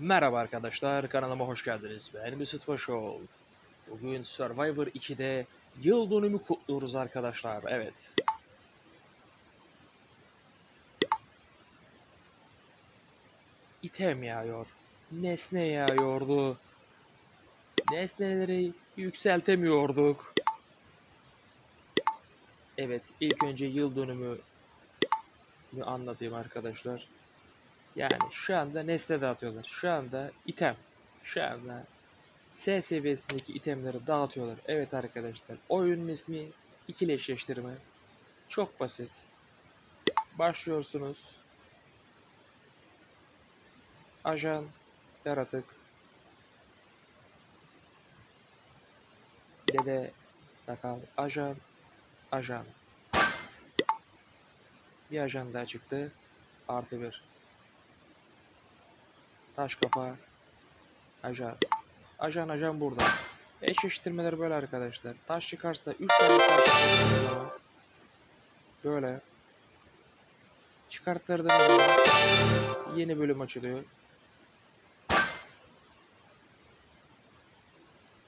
Merhaba arkadaşlar, kanalıma hoş geldiniz. Ben Mesut Başol. Bugün Survivor 2'de yıl dönümü kutluyoruz arkadaşlar. Evet. İtem yağıyor. Nesne yağıyordu. Nesneleri yükseltemiyorduk. Evet, ilk önce yıl dönümü anlatayım arkadaşlar. Yani şu anda nesne dağıtıyorlar. Şu anda item. Şu anda S seviyesindeki itemleri dağıtıyorlar. Evet arkadaşlar. Oyunun ismi ikileşleştirme. Çok basit. Başlıyorsunuz. Ajan, yaratık. Dede, sakal, ajan, ajan. Bir ajan daha çıktı. Artı bir. Taş kafa. Ajan. Ajan ajan burada. Eşleştirmeler böyle arkadaşlar. Taş çıkarsa 3 tane taş böyle çıkarttırdığınız zaman yeni bölüm açılıyor.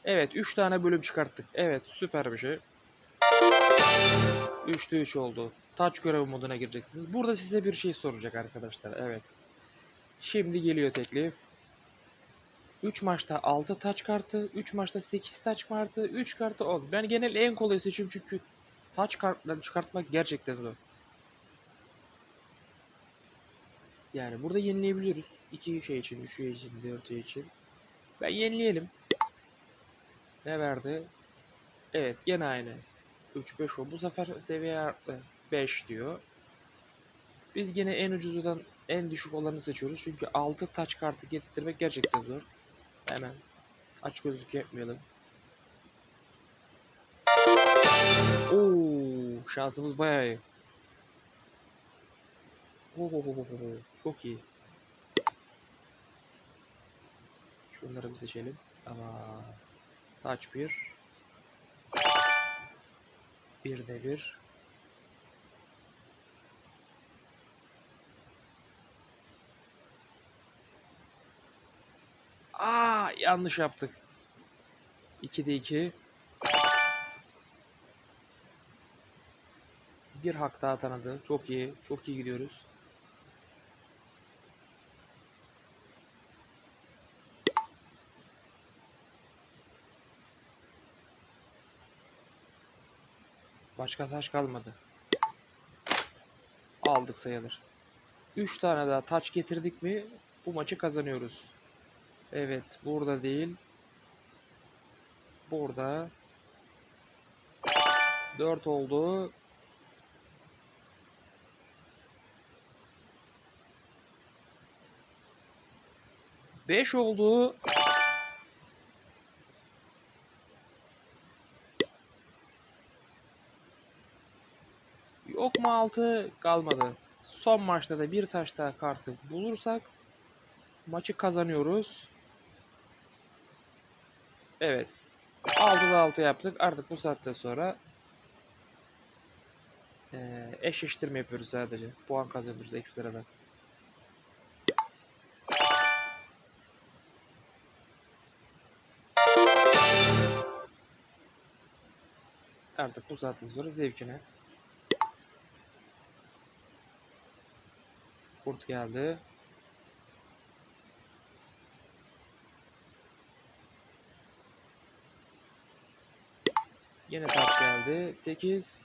Evet 3 tane bölüm çıkarttık. Evet süper bir şey. 3'te 3 oldu. Taç görev moduna gireceksiniz. Burada size bir şey soracak arkadaşlar. Evet. Şimdi geliyor teklif. 3 maçta 6 taç kartı, 3 maçta 8 taç kartı, 3 kartı 10. Ben genel en kolay seçiyorum çünkü taç kartlarını çıkartmak gerçekten zor. Yani burada yenileyebiliyoruz. 2 şey için, 3 şey için, 4 şey için. Ben yenileyelim. Ne verdi? Evet gene aynı. 3 5 o. Bu sefer seviye arttı. 5 diyor. Biz gene en ucuzundan en düşük olanı seçiyoruz. Çünkü 6 taç kartı getirtmek gerçekten zor. Hemen aç gözlük yapmayalım. Oo, şansımız bayağı iyi. Oo, çok iyi. Şunları bir seçelim. Ama taç bir. Bir de bir. Yanlış yaptık. 2'de 2. Bir hak daha tanıdı. Çok iyi. Çok iyi gidiyoruz. Başka taş kalmadı. Aldık sayılır. 3 tane daha taç getirdik mi bu maçı kazanıyoruz. Evet, burada değil. Burada. 4 oldu. Beş oldu. Yok mu altı kalmadı. Son maçta da bir taş daha kartı bulursak maçı kazanıyoruz. Evet. 6'da 6 yaptık. Artık bu saatten sonra e, eşleştirme yapıyoruz sadece. Puan kazanıyoruz ekstradan. Artık bu saatten sonra zevkine. Kurt geldi. Yine taş geldi. 8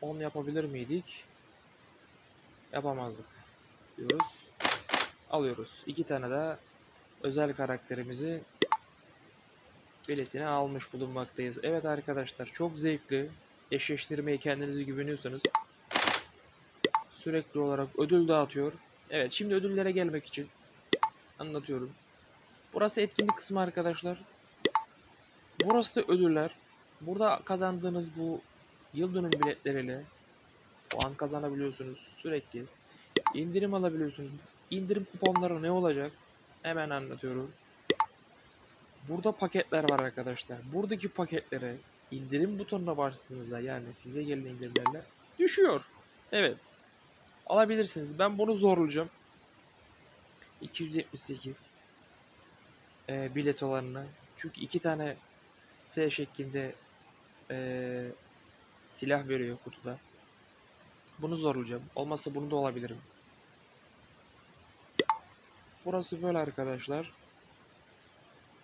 10 yapabilir miydik? Yapamazdık. Diyoruz. Alıyoruz. İki tane de özel karakterimizi biletine almış bulunmaktayız. Evet arkadaşlar çok zevkli. Eşleştirmeye kendinize güveniyorsanız sürekli olarak ödül dağıtıyor. Evet şimdi ödüllere gelmek için anlatıyorum. Burası etkinlik kısmı arkadaşlar. Burası da ödüller. Burada kazandığınız bu yıl dönüm biletleriyle puan kazanabiliyorsunuz sürekli. İndirim alabiliyorsunuz. İndirim kuponları ne olacak? Hemen anlatıyorum. Burada paketler var arkadaşlar. Buradaki paketleri indirim butonuna bastığınızda yani size gelen indirimlerle düşüyor. Evet. Alabilirsiniz. Ben bunu zorlayacağım. 278 e, bilet olanını. Çünkü iki tane S şeklinde e, silah veriyor kutuda. Bunu zorlayacağım. Olmazsa bunu da olabilirim. Burası böyle arkadaşlar.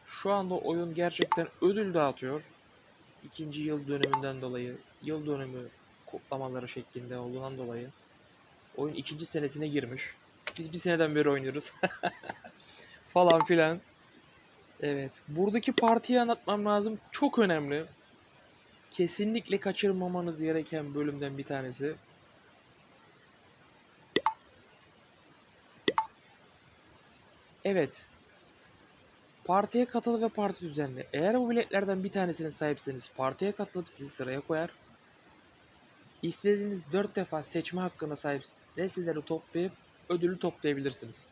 Şu anda oyun gerçekten ödül dağıtıyor. İkinci yıl dönümünden dolayı, yıl dönümü kutlamaları şeklinde olduğundan dolayı. Oyun ikinci senesine girmiş. Biz bir seneden beri oynuyoruz. Falan filan. Evet. Buradaki partiyi anlatmam lazım. Çok önemli. Kesinlikle kaçırmamanız gereken bölümden bir tanesi. Evet. Partiye katıl ve parti düzenle. Eğer bu biletlerden bir tanesine sahipseniz partiye katılıp sizi sıraya koyar. İstediğiniz 4 defa seçme hakkına sahip nesneleri toplayıp ödülü toplayabilirsiniz.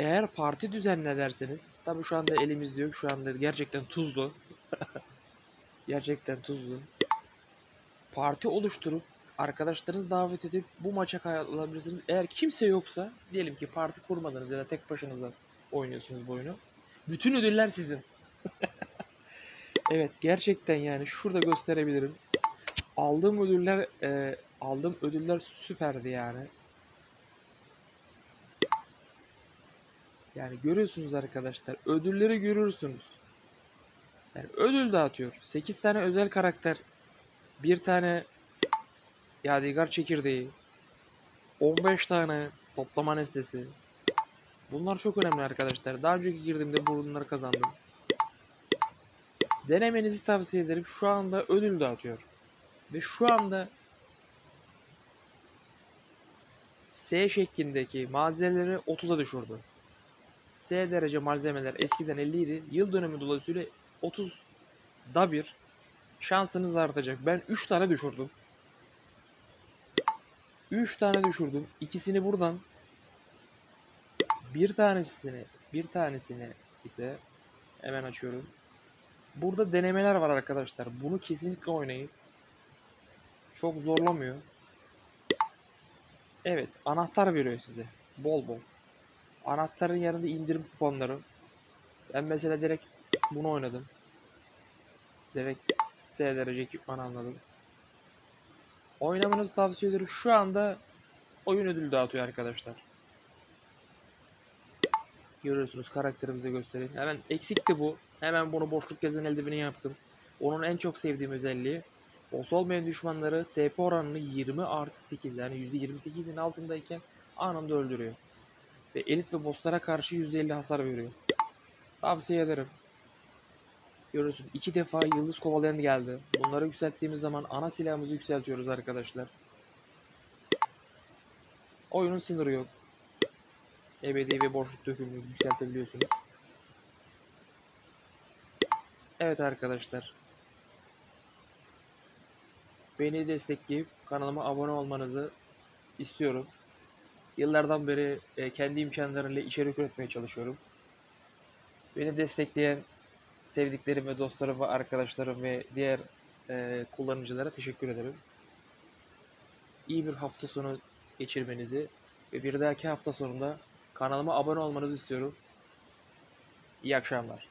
Eğer parti düzenle derseniz, tabi şu anda elimizde yok, şu anda gerçekten tuzlu. gerçekten tuzlu. Parti oluşturup arkadaşlarınızı davet edip bu maça katılabilirsiniz. Eğer kimse yoksa, diyelim ki parti kurmadınız ya da tek başınıza oynuyorsunuz bu oyunu. Bütün ödüller sizin. evet gerçekten yani şurada gösterebilirim. Aldığım ödüller e, aldığım ödüller süperdi yani. Yani görüyorsunuz arkadaşlar. Ödülleri görürsünüz. Yani ödül dağıtıyor. 8 tane özel karakter. Bir tane Yadigar çekirdeği. 15 tane toplama nesnesi. Bunlar çok önemli arkadaşlar. Daha önceki girdiğimde bunları kazandım. Denemenizi tavsiye ederim. Şu anda ödül dağıtıyor. Ve şu anda S şeklindeki malzemeleri 30'a düşürdü. S derece malzemeler eskiden 50 idi. Yıl dönümü dolayısıyla 30 da bir şansınız artacak. Ben 3 tane düşürdüm. 3 tane düşürdüm. İkisini buradan bir tanesini bir tanesini ise hemen açıyorum. Burada denemeler var arkadaşlar. Bunu kesinlikle oynayın. Çok zorlamıyor. Evet, anahtar veriyor size. Bol bol. Anahtarın yanında indirim kuponları. Ben mesela direkt bunu oynadım. Direkt S derece ekipman anladım. Oynamanızı tavsiye ederim. Şu anda oyun ödülü dağıtıyor arkadaşlar. Görüyorsunuz karakterimizi de göstereyim. Hemen eksikti bu. Hemen bunu boşluk gezen eldiveni yaptım. Onun en çok sevdiğim özelliği boss olmayan düşmanları SP oranını 20 artı 8 yani %28'in altındayken anında öldürüyor. Ve elit ve bosslara karşı %50 hasar veriyor. Tavsiye ederim. Görüyorsun iki defa yıldız kovalayan geldi. Bunları yükselttiğimiz zaman ana silahımızı yükseltiyoruz arkadaşlar. Oyunun sınırı yok. Ebedi ve boşluk dökümünü yükseltebiliyorsunuz. Evet arkadaşlar. Beni destekleyip kanalıma abone olmanızı istiyorum. Yıllardan beri e, kendi imkanlarıyla içerik üretmeye çalışıyorum. Beni destekleyen sevdiklerim ve dostlarım ve arkadaşlarım ve diğer e, kullanıcılara teşekkür ederim. İyi bir hafta sonu geçirmenizi ve bir dahaki hafta sonunda kanalıma abone olmanızı istiyorum. İyi akşamlar.